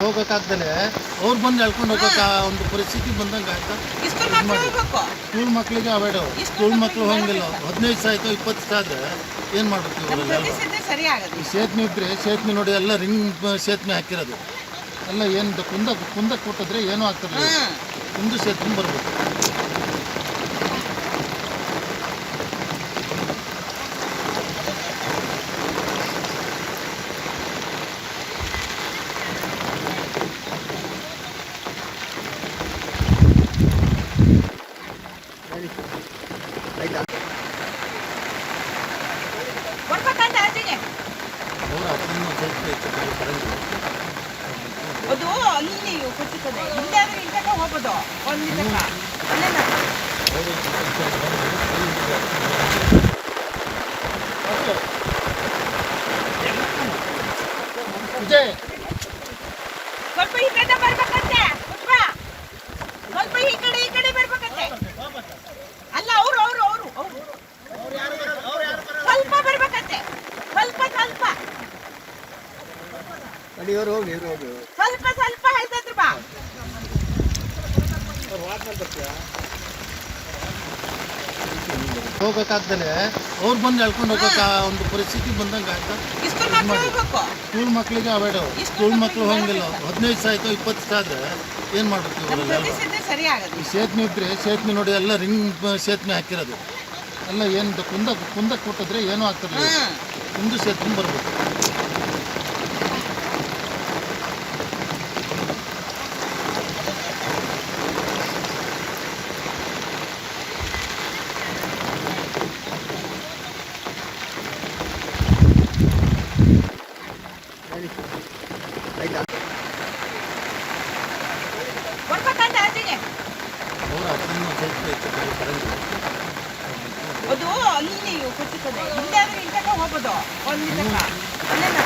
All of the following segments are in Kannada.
ಹೋಗೋಕ್ಕಾಗ್ದಲೆ ಅವ್ರು ಬಂದು ಎಳ್ಕೊಂಡು ಹೋಗೋಕೆ ಒಂದು ಪರಿಸ್ಥಿತಿ ಬಂದಂಗೆ ಆಯ್ತಾ? ಸ್ಕೂಲ್ ಮಕ್ಳಿಗೆ ಅವಾಯ್ಡು ಸ್ಕೂಲ್ ಮಕ್ಕಳು ಹೋಗಿಲ್ಲ ಹದಿನೈದು ಸಾವಿರ ಆಯ್ತು ಇಪ್ಪತ್ತು ಸಾವಿರ ಆದ್ರೆ ಏನು ಮಾಡ್ಬೇಕು ಇವರೆಲ್ಲ ಇದ್ರೆ ಸೇತುವೆ ನೋಡಿ ಎಲ್ಲ ರಿಂಗ್ ಸೇತುವೆ ಹಾಕಿರೋದು. ಎಲ್ಲ ಏನು ಕುಂದ ಕುಂದ ಕೊಟ್ಟಿದ್ರೆ ಏನೂ ಆಗ್ತದೆ ಕುಂದು ಸೇತುವೆ ಬರ್ಬೇಕು ಬರ್ಬೇಕಂತ ಹೇಳ್ತೀನಿ ಅವ್ರು ಅದನ್ನು ಸೇತುವೆ ಹೆಚ್ಚು ಕಡೆ ಬರಂಗಿಲ್ಲ ಅದು ಅಲ್ಲಿ ಕೊಚ್ಚಿರ್ತದೆ ಇಲ್ಲೇ ಆದ್ರೆ ಇಂತಕ ಹೋಗೋದು ಒಂದ್ ನಿಮಿಷ ಅಲ್ಲೇನ ಸ್ವಲ್ಪ ಈ ಕಡೆ ಬರ್ಬೇಕಂತೆ. ಪುಷ್ಪ. ಸ್ವಲ್ಪ ಈ ಕಡೆ ಈ ಕಡೆ ಬರ್ಬೇಕಂತೆ. ಅಲ್ಲ ಅವ್ರು ಅವ್ರು ಅವ್ರು. ಸ್ವಲ್ಪ ಬರ್ಬೇಕಂತೆ. ಸ್ವಲ್ಪ ಸ್ವಲ್ಪ. ಅಡಿಯವರು ಹೋಗಿ ಹೋಗಿ. ಸ್ವಲ್ಪ ಸ್ವಲ್ಪ ಹೇಳ್ತೈತ್ರಿ ಬಾ. ಹೋಗ್ಬೇಕಾದ್ರೆ ಅವ್ರು ಬಂದು ಎಳ್ಕೊಂಡು ಹೋಗೋಕೆ ಒಂದು ಪರಿಸ್ಥಿತಿ ಬಂದಂಗೆ ಆಯ್ತಾ? ಸ್ಕೂಲ್ ಮಕ್ಳಿಗೆ ಅವಾಯ್ಡು ಸ್ಕೂಲ್ ಮಕ್ಳು ಹೋಗಂಗಿಲ್ಲ ಹದಿನೈದು ಸಾವಿರ ಆಯ್ತು ಇಪ್ಪತ್ತು ಸಾವಿರ ಆದ್ರೆ ಏನು ಆಗದು. ಈ ಸೇತುವೆ ಇದ್ರೆ ಸೇತುವೆ ನೋಡಿ ಎಲ್ಲ ರಿಂಗ್ ಸೇತುವೆ ಹಾಕಿರೋದು. ಎಲ್ಲ ಏನು ಕುಂದ ಕುಂದ ಕೊಟ್ಟಿದ್ರೆ ಏನೂ ಆಗ್ತಿರ್ಲಿಲ್ಲ. ಕುಂದು ಸೇತುವೆ ಬರ್ಬೇಕು ಆಯ್ತಾ ಬರ್ಬೇಕಂತ ಹೇಳ್ತೀನಿ ಅವ್ರು ಅದನ್ನು ಸೇತುವೆ ಹೆಚ್ಚು ಕಡೆ ಬರಂಗಿಲ್ಲ ಅದು ಅಲ್ಲಿ ಕೊಚ್ಚಿರ್ತದೆ ಇಲ್ಲೇ ಆದ್ರೆ ಇಂತಕ ಹೋಗ್ಬೋದು ಒಂದ್ ನಿಮಿಷ ಅಲ್ಲೇನ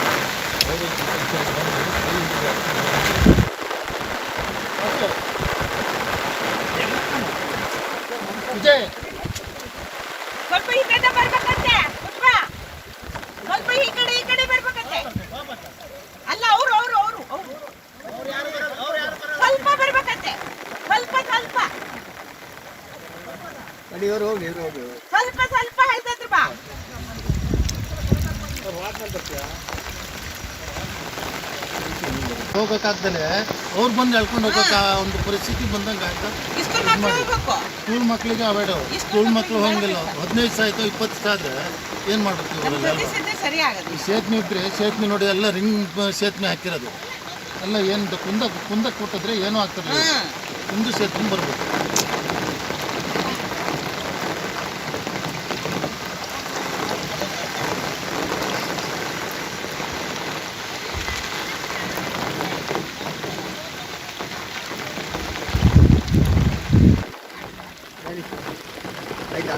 ವಿಜಯ್ ಸ್ವಲ್ಪ ಈ ಕಡೆ ಬರ್ಬೇಕಂತೆ ಪುಷ್ಪ ಸ್ವಲ್ಪ ಈ ಕಡೆ ಈ ಕಡೆ ಬರ್ಬೇಕಂತೆ ಅಲ್ಲ ಅವ್ರು ಅವ್ರು ಅವ್ರು ಅವ್ರು ಸ್ವಲ್ಪ ಬರ್ಬೇಕಂತೆ ಸ್ವಲ್ಪ ಸ್ವಲ್ಪ ಹೋಗಿ ಇವ್ರು ಹೋಗಿ ಸ್ವಲ್ಪ ಸ್ವಲ್ಪ ಹೇಳ್ತಿದ್ರು ಬಾ. ಹೋಗೋಕ್ಕಾಗ್ದಲೆ ಅವ್ರು ಬಂದು ಎಳ್ಕೊಂಡು ಹೋಗಕ್ಕ ಒಂದು ಪರಿಸ್ಥಿತಿ ಬಂದಂಗೆ ಆಯ್ತಾ? ಸ್ಕೂಲ್ ಮಕ್ಳಿಗೆ ಅವಾಯ್ಡು ಸ್ಕೂಲ್ ಮಕ್ಳು ಹೋಗಿಲ್ಲ ಹದಿನೈದು ಸಾವಿರ ಆಯ್ತು ಇಪ್ಪತ್ತು ಸಾವಿರ ಏನ್ ಏನು ಮಾಡ್ಬೇಕು ಸೇತ್ನಿ ಸೇತುವೆ ಇದ್ರೆ ಸೇತ್ಮೆ ನೋಡಿ ಎಲ್ಲ ರಿಂಗ್ ಸೇತ್ಮೆ ಹಾಕಿರೋದು. ಎಲ್ಲ ಏನು ಕುಂದ ಕುಂದ ಕೊಟ್ಟಿದ್ರೆ ಏನೂ ಆಗ್ತದೆ ಕುಂದು ಸೇತ್ನಿ ಬರ್ಬೇಕು ಆಯ್ತಾ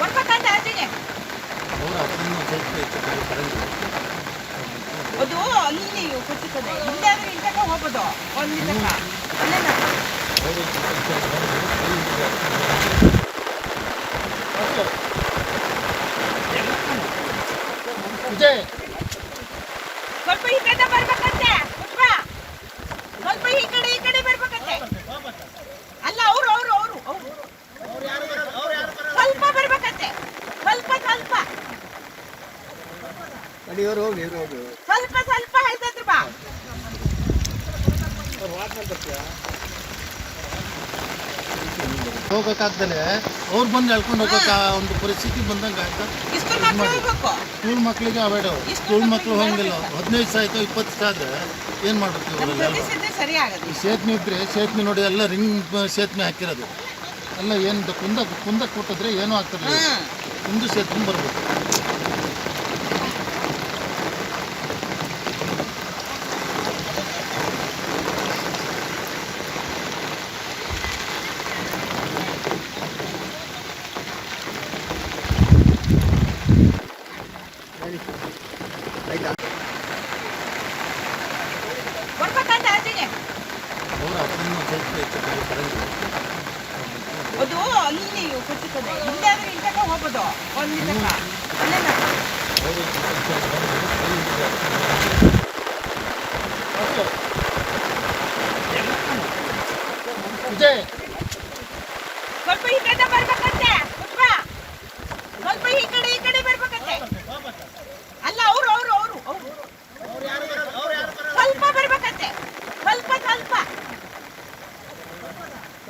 ಬರ್ಬೇಕಂತ ಹೇಳ್ತೀನಿ ಅವ್ರು ಅದನ್ನು ಸೇತುವೆ ಹೆಚ್ಚು ಕಡೆ ಬರಂಗಿಲ್ಲ ಅದು ಅಲ್ಲಿ ಕೊಚ್ಚಿರ್ತದೆ ಇಲ್ಲೇ ಆದ್ರೆ ಇಂತಕ ಹೋಗ್ಬೋದು ಒಂದ್ ನಿಮಿಷ ಅಲ್ಲೇನ ವಿಜಯ್ ಸ್ವಲ್ಪ ಈ ಕಡೆ ಬರ್ಬೇಕಂತೆ ಪುಷ್ಪ ಸ್ವಲ್ಪ ಈ ಕಡೆ ಈ ಕಡೆ ಬರ್ಬೇಕಂತೆ ಅಲ್ಲ ಅವ್ರು ಅವ್ರು ಅವ್ರು ಅವ್ರು ಸ್ವಲ್ಪ ಬರ್ಬೇಕಂತೆ ಸ್ವಲ್ಪ ಸ್ವಲ್ಪ ಅಡಿಯವರು ಹೋಗಿ ಇವ್ರು ಹೋಗಿ ಸ್ವಲ್ಪ ಸ್ವಲ್ಪ ಹೇಳ್ತಿದ್ರು ಬಾ ಹೋಗೋಕ್ಕಾಗ್ದಲೆ ಅವ್ರು ಬಂದು ಎಳ್ಕೊಂಡು ಹೋಗೋಕೆ ಒಂದು ಪರಿಸ್ಥಿತಿ ಬಂದಂಗೆ ಆಯ್ತಾ? ಸ್ಕೂಲ್ ಮಕ್ಳಿಗೆ ಅವಾಯ್ಡು ಸ್ಕೂಲ್ ಮಕ್ಳು ಹೋಗಿಲ್ಲ. ಹದಿನೈದು ಸಾವಿರ ಆಯ್ತು ಇಪ್ಪತ್ತು ಸಾವಿರ ಆದ್ರೆ ಏನು ಮಾಡ್ಬೇಕು ನಮ್ಮ ಇವರೆಲ್ಲ ಸೇತುವೆ ಇದ್ರೆ ಸೇತ್ಮೆ ನೋಡಿ ಎಲ್ಲ ರಿಂಗ್ ಸೇತ್ಮೆ ಹಾಕಿರೋದು. ಎಲ್ಲ ಏನು ಕುಂದ ಕುಂದ ಕೊಟ್ಟಿದ್ರೆ ಏನೂ ಆಗ್ತದೆ ಕುಂದು ಸೇತುವೆ ಬರ್ಬೇಕು ಆಯ್ತಾ ಬರ್ಬೇಕಂತ ಹೇಳ್ತೀನಿ ಅವ್ರು ಅದನ್ನು ಸೇತುವೆ ಹೆಚ್ಚು ಕಡೆ ಬರಂಗಿಲ್ಲ ಅದು ಅಲ್ಲಿ ಕೊಚ್ಚಿರ್ತದೆ ಇಲ್ಲಾದ್ರೆ ಆದ್ರೆ ಹೋಗೋದು ಒಂದು ನಿಮಿಷ ಅಲ್ಲೇನ